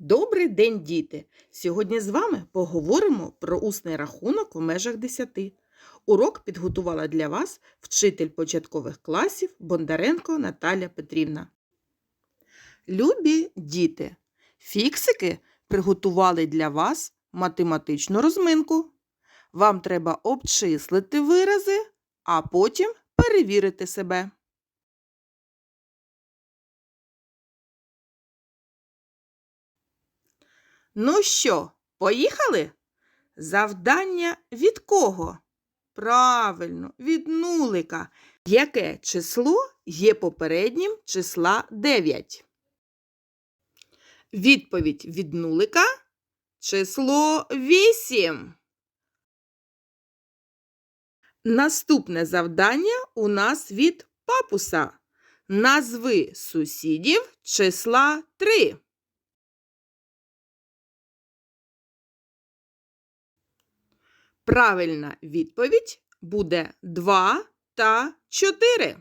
Добрий день, діти! Сьогодні з вами поговоримо про усний рахунок в межах 10. Урок підготувала для вас вчитель початкових класів Бондаренко Наталя Петрівна. Любі діти! Фіксики приготували для вас математичну розминку. Вам треба обчислити вирази, а потім перевірити себе. Ну що, поїхали? Завдання від кого? Правильно, від нулика. Яке число є попереднім числа 9? Відповідь від нулика число 8. Наступне завдання у нас від папуса. Назви сусідів числа 3. Правильна відповідь буде 2 та 4.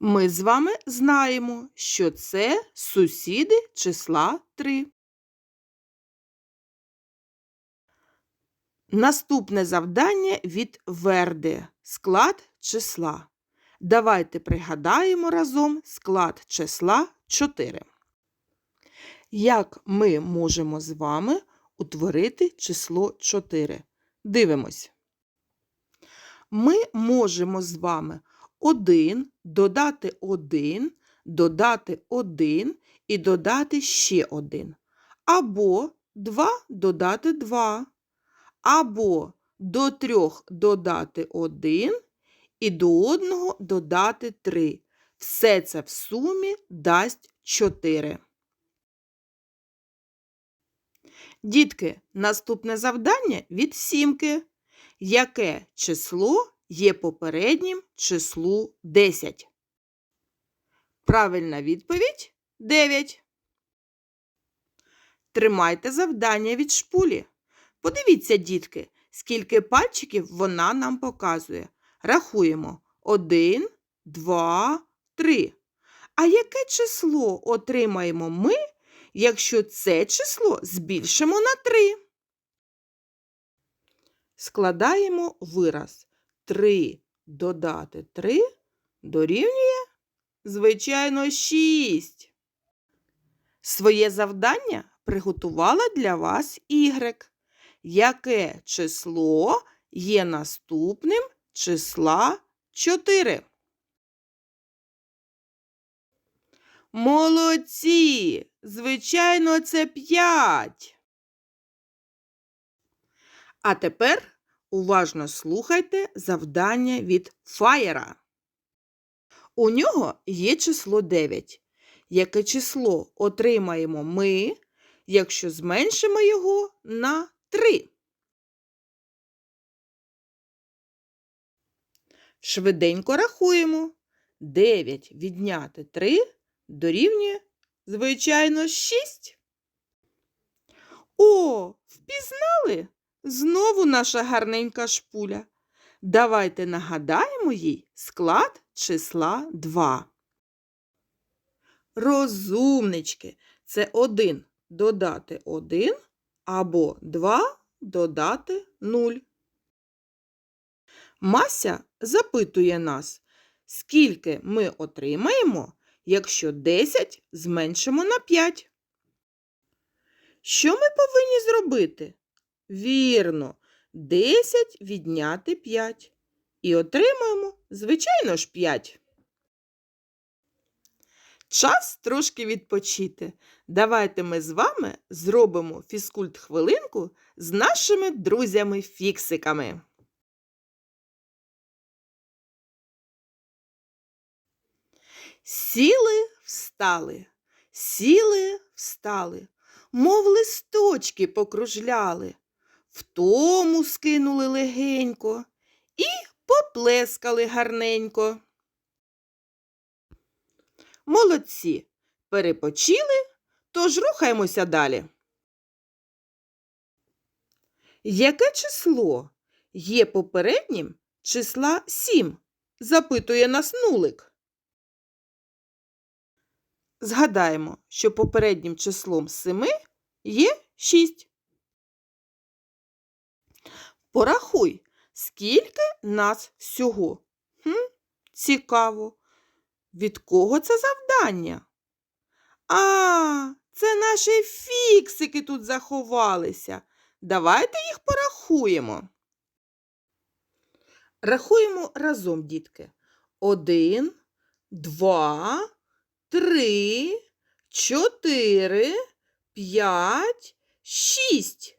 Ми з вами знаємо, що це сусіди числа 3. Наступне завдання від Верди. Склад числа. Давайте пригадаємо разом склад числа 4. Як ми можемо з вами утворити число 4? Дивимось. Ми можемо з вами 1 додати 1, додати 1 і додати ще 1. Або 2 додати 2. Або до 3 додати 1 і до 1 додати 3. Все це в сумі дасть 4. Дітки, наступне завдання від сімки. Яке число є попереднім числу 10? Правильна відповідь 9. Тримайте завдання від шпулі. Подивіться, дітки, скільки пальчиків вона нам показує. Рахуємо 1, 2, 3. А яке число отримаємо ми, якщо це число збільшимо на 3. Складаємо вираз 3 додати 3 дорівнює, звичайно, 6. Своє завдання приготувала для вас Y. Яке число є наступним числа 4? Молодці! Звичайно, це 5. А тепер уважно слухайте завдання від фаєра. У нього є число 9. Яке число отримаємо ми, якщо зменшимо його на 3? Швиденько рахуємо. 9 відняти 3 дорівнює, звичайно, 6. О, впізнали? Знову наша гарненька шпуля. Давайте нагадаємо їй склад числа 2. Розумнички це 1 додати 1 або 2 додати 0. Мася запитує нас, скільки ми отримаємо, якщо 10 зменшимо на 5. Що ми повинні зробити? Вірно, 10 відняти 5. І отримаємо, звичайно ж, 5. Час трошки відпочити. Давайте ми з вами зробимо фізкульт-хвилинку з нашими друзями-фіксиками. Сіли, встали, сіли, встали, мов листочки покружляли, втому скинули легенько і поплескали гарненько. Молодці, перепочили, тож рухаємося далі. Яке число є попереднім числа 7? запитує нас нулик. Згадаємо, що попереднім числом 7 є 6. Порахуй, скільки нас всього. Хм, цікаво. Від кого це завдання? А, це наші фіксики тут заховалися. Давайте їх порахуємо. Рахуємо разом, дітки. Один, два, три, чотири, п'ять, шість.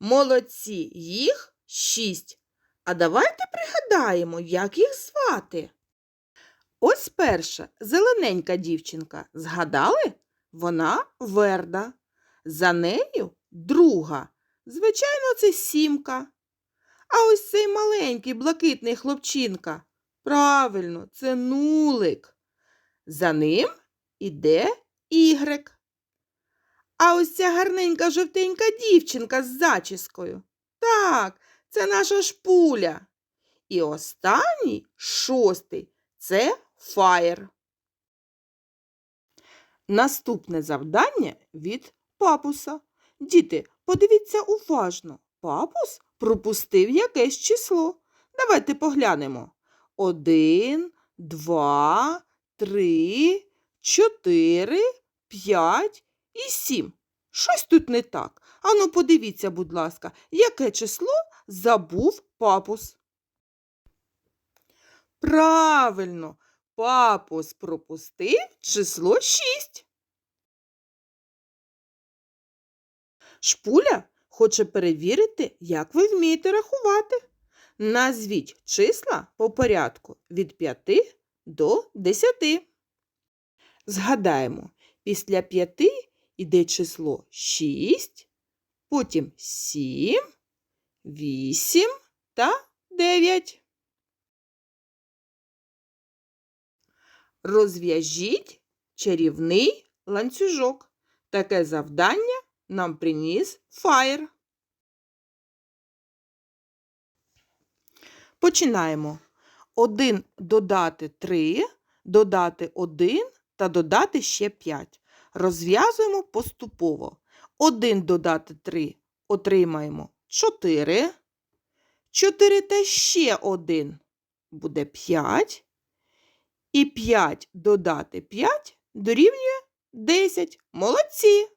Молодці, їх шість. А давайте пригадаємо, як їх звати. Ось перша зелененька дівчинка. Згадали? Вона Верда. За нею друга. Звичайно, це сімка. А ось цей маленький блакитний хлопчинка. Правильно, це нулик. За ним іде ігрек. А ось ця гарненька жовтенька дівчинка з зачіскою. Так, це наша шпуля. І останній, шостий, це фаєр. Наступне завдання від папуса. Діти, подивіться уважно. Папус пропустив якесь число. Давайте поглянемо. Один, два, три, чотири, п'ять і сім. Щось тут не так. Ану, подивіться, будь ласка, яке число забув папус. Правильно, папус пропустив число шість. Шпуля хоче перевірити, як ви вмієте рахувати. Назвіть числа по порядку від 5 до 10. Згадаємо, після 5 йде число 6, потім 7, 8 та 9. Розв'яжіть чарівний ланцюжок. Таке завдання нам приніс фаєр. Починаємо. 1 додати 3, додати 1 та додати ще 5. Розв'язуємо поступово. 1 додати 3 отримаємо 4. 4 та ще 1 буде 5. І 5 додати 5 дорівнює 10. Молодці!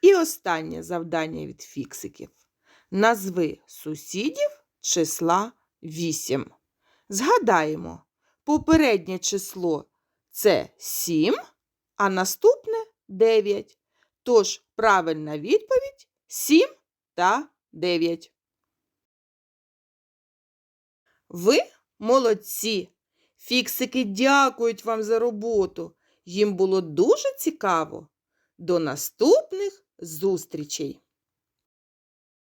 І останнє завдання від фіксиків. Назви сусідів числа 8. Згадаємо, попереднє число це 7, а наступне 9. Тож правильна відповідь 7 та 9. Ви молодці! Фіксики дякують вам за роботу. Їм було дуже цікаво. До наступних зустрічей!